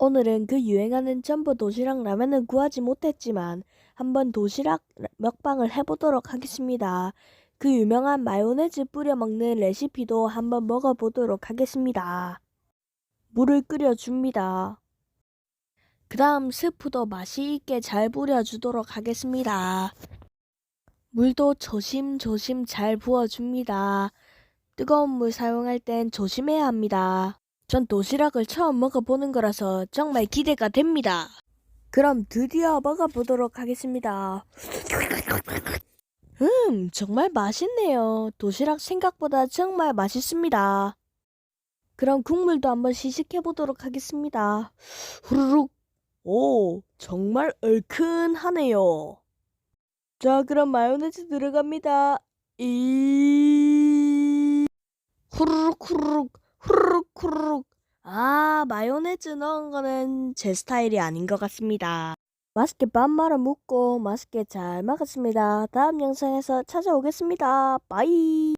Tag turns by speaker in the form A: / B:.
A: 오늘은 그 유행하는 점포 도시락 라면은 구하지 못했지만 한번 도시락 먹방을 해보도록 하겠습니다. 그 유명한 마요네즈 뿌려 먹는 레시피도 한번 먹어보도록 하겠습니다. 물을 끓여줍니다. 그 다음 스프도 맛이 있게 잘 뿌려주도록 하겠습니다. 물도 조심조심 잘 부어줍니다. 뜨거운 물 사용할 땐 조심해야 합니다. 전 도시락을 처음 먹어보는 거라서 정말 기대가 됩니다. 그럼 드디어 먹어보도록 하겠습니다. 음, 정말 맛있네요. 도시락 생각보다 정말 맛있습니다. 그럼 국물도 한번 시식해 보도록 하겠습니다. 후루룩. 오, 정말 얼큰하네요. 자, 그럼 마요네즈 들어갑니다. 이 후루룩 후루룩 후루룩 후루룩 아 마요네즈 넣은 거는 제 스타일이 아닌 것 같습니다. 맛있게 밥 말아 먹고 맛있게 잘 먹었습니다. 다음 영상에서 찾아오겠습니다. 빠이